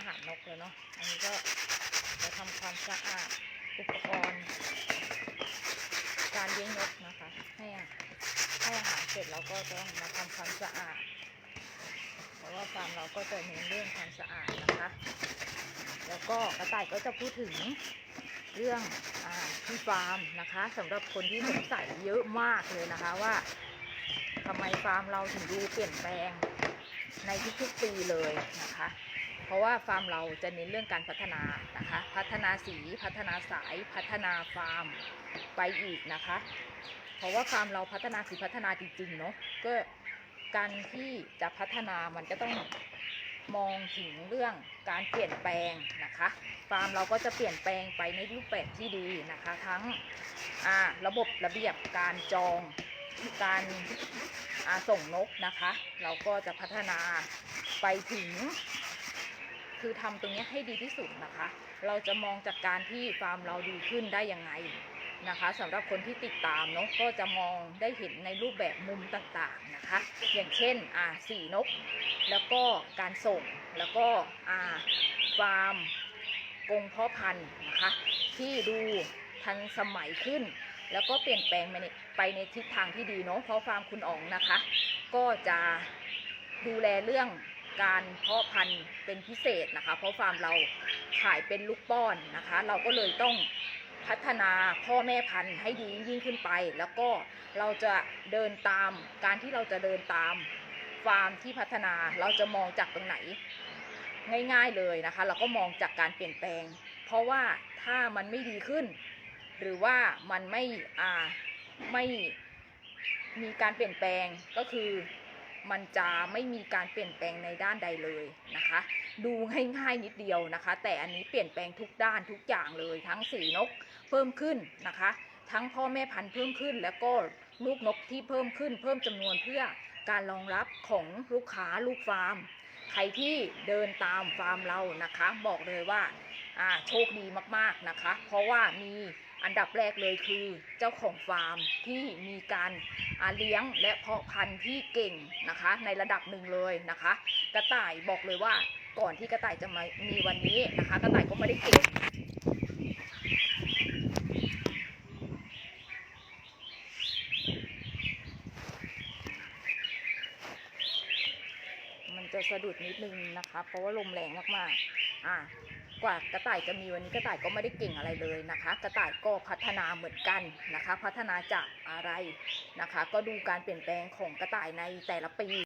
อาหารนกเลยเนาะ อันนี้ก็จะทำความสะอาดอุปกรณ์ การเลี้ยงนกนะคะ ให้อาให้อาหารเสร็จเราก็จะมาทำความสะอาด เพราะว่าฟาร์มเราก็จะเน้นเรื่องความสะอาดนะคะ แล้วก็กระต่ายก็จะพูดถึงเรื่องอที่ฟาร์มนะคะสำหรับคนที่สงสัยเยอะมากเลยนะคะว่าทำไมฟาร์มเราถึงดูเปลี่ยนแปลงในทุกๆปีเลยนะคะ เพราะว่าฟาร์มเราจะเน้นเรื่องการพัฒนานะคะ พัฒนาสีพัฒนาสายพัฒนาฟาร์มไปอีกนะคะ เพราะว่าฟาร์มเราพัฒนาคือพัฒนาจริงๆเนาะก็การที่จะพัฒนามันก็ต้องมองถึงเรื่องการเปลี่ยนแปลงนะคะ ฟาร์มเราก็จะเปลี่ยนแปลงไปในรูปแบบที่ดีนะคะ ทั้งระบบระเบียบการจองการส่งนกนะคะ เราก็จะพัฒนาไปถึง คือทำตรงนี้ให้ดีที่สุดนะคะ เราจะมองจากการที่ฟาร์มเราดีขึ้นได้ยังไงนะคะสำหรับคนที่ติดตามเนาะก็จะมองได้เห็นในรูปแบบมุมต่างๆนะคะ อย่างเช่นอ่าสีนก แล้วก็การส่งแล้วก็อ่าฟาร์มกรงเพาะพันธุ์นะคะ ที่ดูทันสมัยขึ้น แล้วก็เปลี่ยนแปลงไปในทิศทางที่ดีเนาะเพราะฟาร์มคุณอ๋องนะคะ ก็จะดูแลเรื่อง การเพาะพันธุ์เป็นพิเศษนะคะ เพราะฟาร์มเราขายเป็นลูกป้อนนะคะ เราก็เลยต้องพัฒนาพ่อแม่พันธุ์ให้ดียิ่งขึ้นไป แล้วก็เราจะเดินตามการที่เราจะเดินตามฟาร์มที่พัฒนาเราจะมองจากตรงไหน ง่ายๆเลยนะคะ เราก็มองจากการเปลี่ยนแปลง เพราะว่าถ้ามันไม่ดีขึ้น หรือว่ามันไม่อ่าไม่มีการเปลี่ยนแปลงก็คือ มันจะไม่มีการเปลี่ยนแปลงในด้านใดเลยนะคะ ดูง่ายๆนิดเดียวนะคะ แต่อันนี้เปลี่ยนแปลงทุกด้านทุกอย่างเลยทั้งสีนกเพิ่มขึ้นนะคะ ทั้งพ่อแม่พันธุ์เพิ่มขึ้น แล้วก็ลูกนกที่เพิ่มขึ้น เพิ่มจำนวนเพื่อการรองรับของลูกค้าลูกฟาร์ม ใครที่เดินตามฟาร์มเรานะคะ บอกเลยว่าโชคดีมากๆนะคะ เพราะว่ามี อันดับแรกเลยคือเจ้าของฟาร์มที่มีการอาเลี้ยงและเพาะพันธุ์ที่เก่งนะคะ ในระดับหนึ่งเลยนะคะ กระต่ายบอกเลยว่าก่อนที่กระต่ายจะมามีวันนี้นะคะ กระต่ายก็ไม่ได้เก่ง จะสะดุดนิดนึงนะคะ เพราะว่าลมแรงมากๆอะกว่ากระต่ายจะมีวันนี้กระต่ายก็ไม่ได้เก่งอะไรเลยนะคะ กระต่ายก็พัฒนาเหมือนกันนะคะ พัฒนาจากอะไรนะคะ ก็ดูการเปลี่ยนแปลงของกระต่ายในแต่ละปี